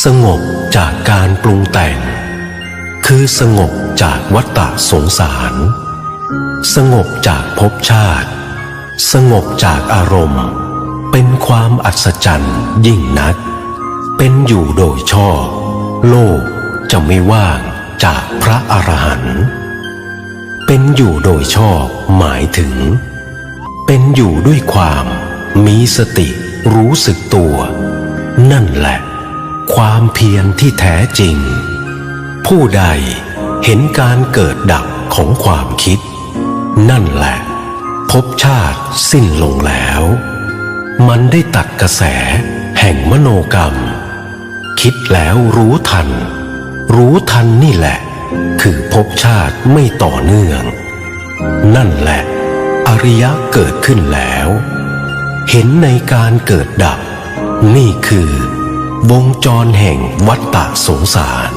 สงบจากการปรุงแต่ง คือสงบจากวัฏฏะสงสาร สงบจากภพชาติ สงบจากอารมณ์ เป็นความอัศจรรย์ยิ่งนัก เป็นอยู่โดยชอบ โลกจะไม่ว่างจากพระอรหันต์เป็นอยู่โดยชอบหมายถึง เป็นอยู่ด้วยความมีสติรู้สึกตัว นั่นแหละ ความเพียรที่แท้จริง ผู้ใดเห็นการเกิดดับของความคิด นั่นแหละภพชาติสิ้นลงแล้ว มันได้ตัดกระแสแห่งมโนกรรม คิดแล้วรู้ทัน รู้ทันนี่แหละ คือภพชาติไม่ต่อเนื่อง นั่นแหละ อริยะเกิดขึ้นแล้ว เห็นในการเกิดดับ นี่คือ วงจรแห่งวัฏฏะสงสาร